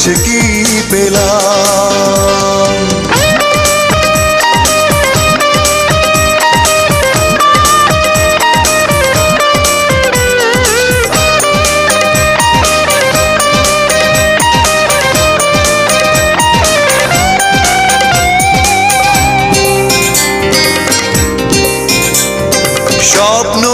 এসে কি পেলাম? স্বপ্ন